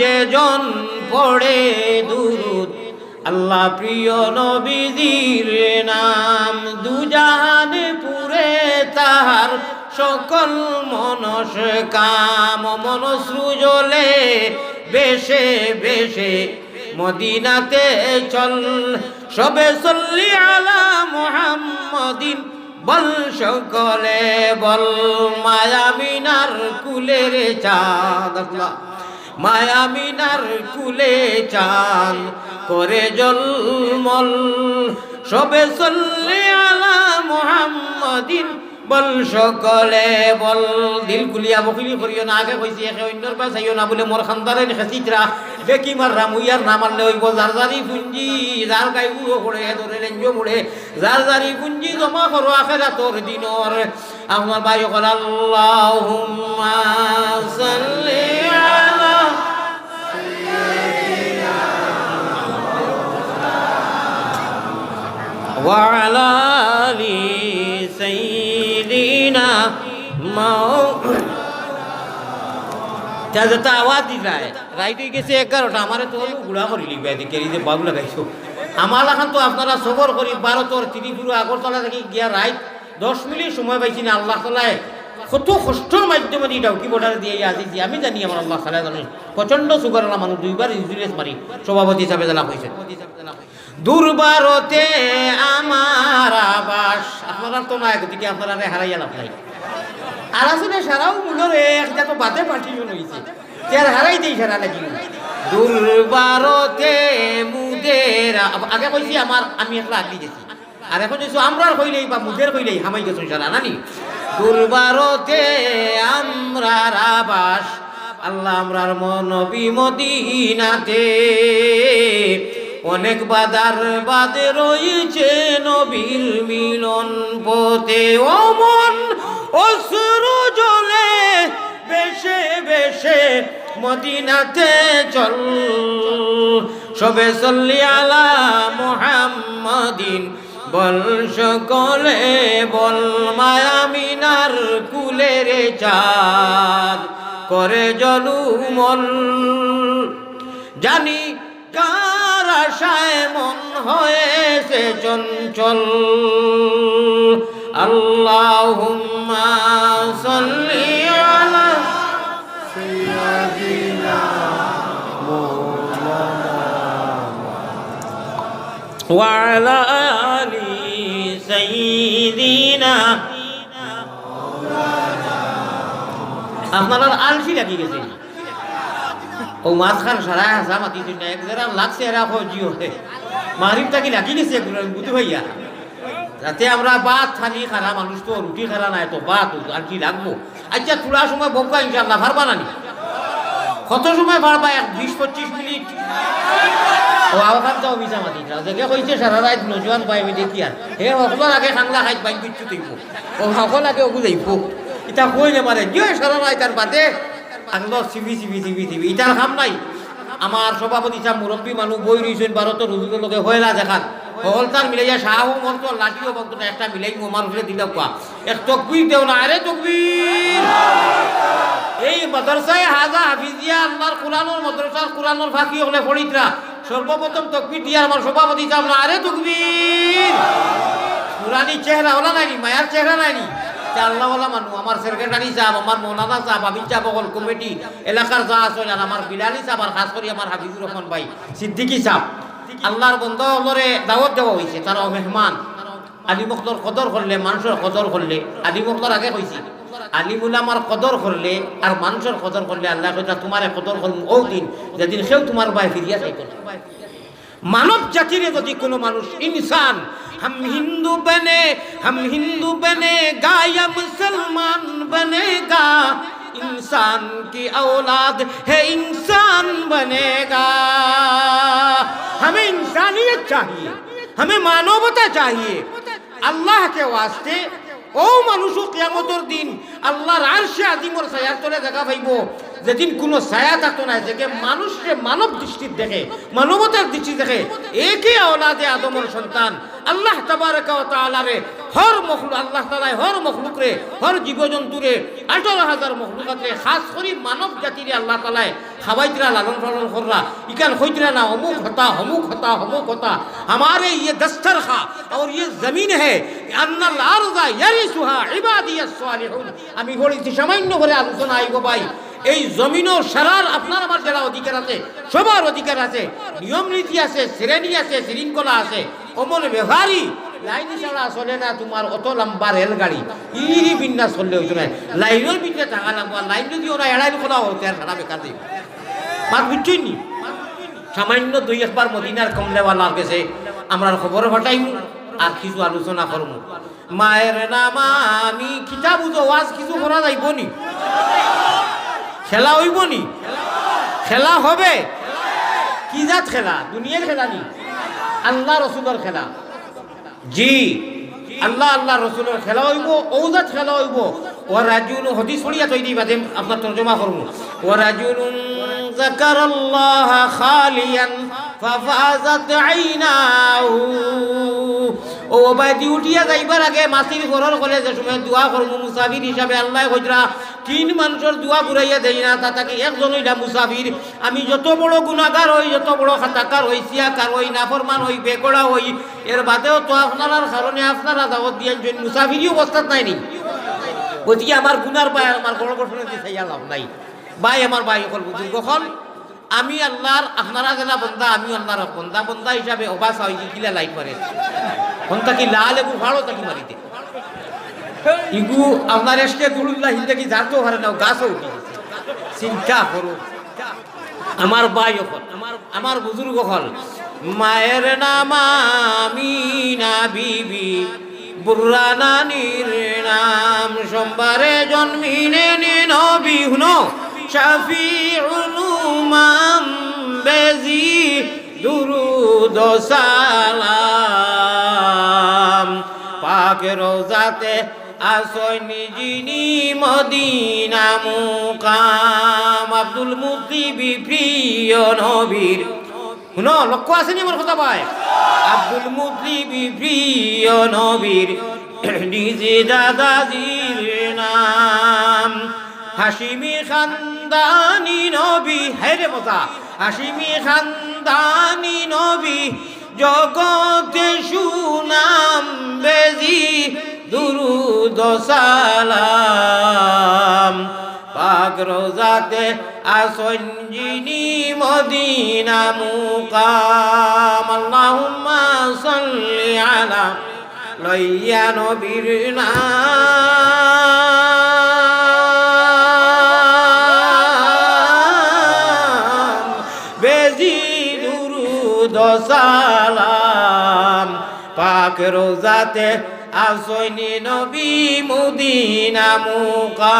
যে জন পড়ে দুরুদ। আল্লাহ প্রিয় নবীজির নাম দুজাহানে পুরে তাহার সকল মনস কাম মনসৃজলে বেশে বেশে মদিনাতে চল। সবে সল্লি আলা মুহাম্মাদিন বল সকলে বল। মায়ামিনার কুলের চাঁদ মায়ামিনার কুলে চান করে জলমল সবে সল্লে আলা মুহাম্মাদিন বল সকলে বল। দিল কুলিয়া বকিলি করিও না, আগে কইছি, একে অন্যর পাশ আইও না বলে মোর খানদারে খেসিতরা বেকি মার রামুইয়ার না মারলে হইব যার যারি পুঞ্জি। যার গাই উড়ো পড়ে, ধরে রেঞ্জো মুড়ে। যারি পুঞ্জি জমা করো আখেরা তোর দিনর। আমার ভাই কল আল্লাহুম্মা وعلى آل سيدنا مولانا যাতে আওয়াজ দি যায় রাইট হয়ে গেছে এগারোটা আমারে তো হলো গুড়া করি লিবে এদিকে এই যে বাবু লাগাইছো আমার এখন তো আপনারা সবর করি ভারতর ত্রিপুরা আগরতলা থেকে গিয়া রাইট দশ মিনিট সময় পাইছি না আল্লাহ তালায় কত কষ্টর মাধ্যমে দিয়ে ডাউকি বর্ডার দিয়ে আসিছি আমি জানি আমার আল্লাহ তালা জানি। প্রচণ্ড সুগার মানুষ, দুইবার ইন্সুরেন্স মারি সভাপতি হিসাবে জানা হয়েছে। দুর্বারতে আমার আবাস। আপনারা তো না একদিকে আপনারা হারাইয়া লাভ নাই। আর আসলে সারাও মূলরে একটা তো বাদে পাঠিয়ে হয়েছে। তার হারাই দেই সারা নাকি। দুর্বারতে মুদের আগে কইছি আমার, আমি একলা আগলি গেছি। আর এখন আমরা কইলেই বা মুদের কইলেই হামাই গেছো সারা, নানি? দুর্বারতে আমরার আবাস। আল্লাহ আমরার মনবী মদিনাতে। অনেক বাদার বাদে রয়েছে নবীর মিলন পথে। ও মন অসুরু জলে বেশে বেশে মদিনাতে চল। সবে সল্লি আলা মুহাম্মাদিন বল সকলে বল মায়ামিনার কুলের চাঁদ। করে জলুমল জানি কার আশায় মন হয়েছে চঞ্চল। আল্লাহুম্মা সাল্লি وعلى آل سيدنا আপনার আলসি লাগি গেছে ও মাঝখান সারা হাসা মাতি দুনিয়া এক যারা লাগছে এরা কো জিও হে মারিফ তাকি লাগি গেছে বুঝতে ভাইয়া যাতে আমরা ভাত থানি খারা মানুষ তো রুটি খারা নাই তো ভাত আর কি লাগবো আচ্ছা তোলা সময় বকা ইনশাল্লাহ পারবা নানি কত সময় পারবা এক বিশ পঁচিশ মিনিট পাই হে আগে খাইত আগে বাদে? নাই। আমার সভাপতি মুরব্বী মানুষ বই রইছেন ভারতের হুজুরের লগে হয়লা দেখান। হলতার মিলাইয়া শাহ মন্ত্র লাঠিও বক্ত একটা মিলাই মোমার উঠে দিল কোয়া এক তকবির দেও না আরে তকবির এই মাদ্রাসায় হাজা হাফিজিয়া আল্লাহর কোরআনোর মাদ্রাসার কোরআনোর ফাঁকি হলে ফরিদরা সর্বপ্রথম তকবির দিয়ে আমার সভাপতি সাহেব না আরে তকবির! পুরানি চেহারা হলা নাইনি, মায়ার চেহারা নাইনি। আল্লাহওয়ালা আল্লাহর বন্ধ হলরে দাওয়াত দেওয়া হয়েছে তারা মেহমান। আলী মুখতর কদর করলে, মানুষের কদর করলে, আলী মুখতর আগে কইছি। আলিমুল আমার কদর করলে আর মানুষের কদর করলে আল্লাহ কইতা তোমার কদর করবো ও দিন যেদিন সেও তোমার ভাই ফিরিয়া চাইতো মানব জাতির যদি কোনো মানুষ ইনসান हम हिंदू बने हम हिंदू बने गा या मुसलमान बनेगा इंसान की औलाद है इंसान बनेगा हमें इंसानियत चाहिए हमें मानवता चाहिए अल्लाह के वास्ते ও মানুষ কেয়ামতর দিন আল্লাহর আরশে আজিমর ছায়ার তলে দেখা পাইব। যেদিন কোনো ছায়া থাকতো না যে মানুষকে মানব দৃষ্টির দেখে, মানবতার দৃষ্টি দেখে, একে আওলাদে আদমর সন্তান, আল্লাহ তাবারকা ও তাআলারে হর মখলুক আল্লাহ তালায় হর মখলুকরে হর জীবজন্তুরে আঠারো হাজার মখলুকাতে খাস করে মানব জাতিরে আল্লাহ তালায় খাবাইতরা লালন পালন কররা ইকান হইতরা না অমুক হতা অমুক হতা অমুক হতা हमारे ये दस्तर खा और ये जमीन है अन्नल आरजा ইয়ারিসুহা ইবাদিয়াস সালিহুন আমি বলেছি সামান্য করে আলোচনা আইব ভাই এই জমিনও সারার আপনার আমার যারা অধিকার আছে সবার অধিকার আছে নিয়ম নীতি আছে শ্রেণী আছে শৃঙ্খলা আছে অমল ব্যবহারী লাইন ছাড়া চলে না তোমার, অত লম্বা রেলগাড়ি। ইরি বিন্যাস চললে হইতো না? লাইনের ভিতরে থাকা লাগবো লাইন যদি ওরা এড়াই খোলা হতো আর সারা বেকার দিব মাত বুঝছই নি? সামান্য দুই একবার মদিনার কমলেওয়ালার কাছে আমরা খবর ঘটাইমু আর কিছু আলোচনা করমু। মায়ের নাম আমি কিতাব ওয়াজ কিছু করা যাইব নি? খেলা হইব নি? খেলা হবে? কি জাত খেলা? দুনিয়ার খেলা নি? আল্লাহ রসুলের খেলা। জি আল্লাহ আল্লাহ রসুলের খেলা হইব ঔজাত খেলা হইব ও রাজুন হদিস পড়িয়া তৈ দিবা দেম আপনার তর্জমা করব ও রাজুন ذكر الله خاليا ففازت عيناه ও বাইদি উঠিয়া যাইবার আগে মাসির ঘরের কলে যে সময় দোয়া করব মুসাফির হিসাবে আল্লাহ হজরা তিন মানুষের দোয়া ঘুরাইয়া দেই না তা তাকে একজন হইলা মুসাফির আমি যত বড় গুণাগার হই যত বড় খাতাকার হই সিয়াকার হই নাফরমান হই বেকড়া হই এর বাদেও তো আপনার কারণে আপনারা দাওয়াত দিয়ে মুসাফিরই অবস্থাত নাই নি গতিকে আমার গুনার বাই আমার বড় ঘটনা দিয়ে চাইয়া লাভ নাই। বাই আমার অকল বুজুর্গ হল আমি আল্লাহর আপনারা জেলা বন্দা আমি আল্লাহর বন্ধা বন্দা হিসাবে অবাস হয় কিলা লাইট মারে কোন তাকি লাল এবু ভালো তাকি মারিতে ইগু আপনার এসকে দুলুল্লাহ হিন্দে কি জানতেও পারে না গাছও চিন্তা আমার বাই অকল আমার আমার বুজুর্গ হল মায়ের নাম আমিনা বিবি বুর্রা নানির নাম সোমবারে জন্মিনে নবী হুনো শাফিউল উমাম বেজি দুরুদ সালাম পাকে রোজাতে আসয় নিজিনি মদিনা মুকাম। আব্দুল মুতিবি প্রিয় নবীর। শুনো, লক্ষ্য আছে নি আমার কথা পাই আব্দুল মুতলিবি প্রিয় নবীর। নিজে দাদাজির নাম। হাসিমি খানদানি নবী। হেরে মজা হাসিমি খানদানি নবী। জগতে সুনাম বেজি, দুরুদ সালাম। পাক রোজাতে আসঞ্জিনি মদিনা মুকাম। আল্লাহুম্মা সাল্লি আলা লইয়া নবীর নাম। সালাম পাক রোজাতে আসনি নবী মুদিনা মুকা